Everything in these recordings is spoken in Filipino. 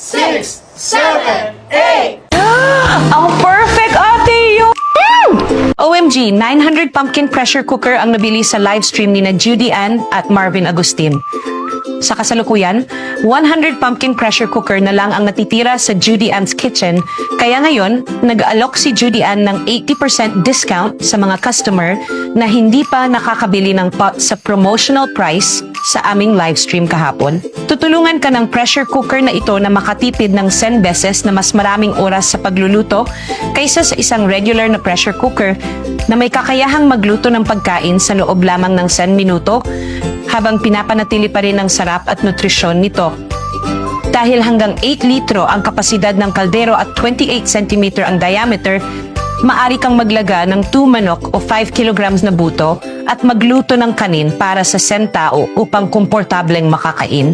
six, seven, eight. Ang perfect ate yun! OMG, 900 pumpkin pressure cooker ang nabili sa live stream ni na Judy Ann at Marvin Agustin. Sa kasalukuyan, 100 pumpkin pressure cooker na lang ang natitira sa Judy Ann's kitchen, kaya ngayon, nag-alok si Judy Ann ng 80% discount sa mga customer na hindi pa nakakabili ng pot sa promotional price sa aming live stream kahapon. Tutulungan ka ng pressure cooker na ito na makatipid ng 10 beses na mas maraming oras sa pagluluto kaysa sa isang regular na pressure cooker na may kakayahang magluto ng pagkain sa loob lamang ng 10 minuto habang pinapanatili pa rin ang sarap at nutrisyon nito. Dahil hanggang 8 litro ang kapasidad ng kaldero at 28 cm ang diameter, maari kang maglaga ng 2 manok o 5 kilograms na buto at magluto ng kanin para sa 10 tao upang komportableng makakain.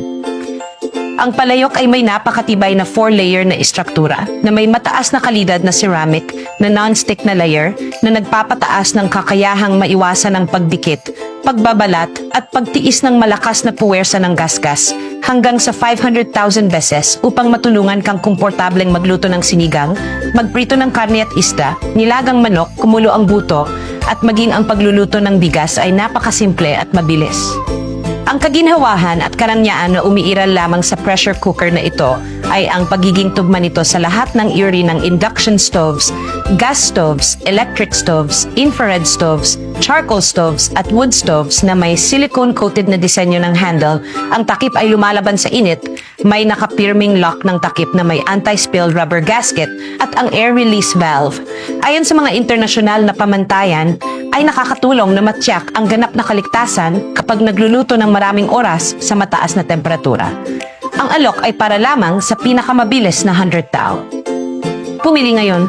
Ang palayok ay may napakatibay na 4-layer na istruktura na may mataas na kalidad na ceramic na non-stick na layer na nagpapataas ng kakayahang maiwasan ng pagdikit, pagbabalat at pagtiis ng malakas na puwersa ng gasgas hanggang sa 500,000 beses upang matulungan kang komportableng magluto ng sinigang, magprito ng karne at isda, nilagang manok, kumulo ang buto, at maging ang pagluluto ng bigas ay napakasimple at mabilis. Ang kaginhawahan at karangyaan na umiiral lamang sa pressure cooker na ito ay ang pagiging tugma nito sa lahat ng uri ng induction stoves, gas stoves, electric stoves, infrared stoves, charcoal stoves at wood stoves na may silicone-coated na disenyo ng handle. Ang takip ay lumalaban sa init, may nakapirming lock ng takip na may anti-spill rubber gasket at ang air release valve. Ayon sa mga internasyonal na pamantayan, ay nakakatulong na matyak ang ganap na kaligtasan kapag nagluluto ng maraming oras sa mataas na temperatura. Ang alok ay para lamang sa pinakamabilis na 100 tao. Pumili ngayon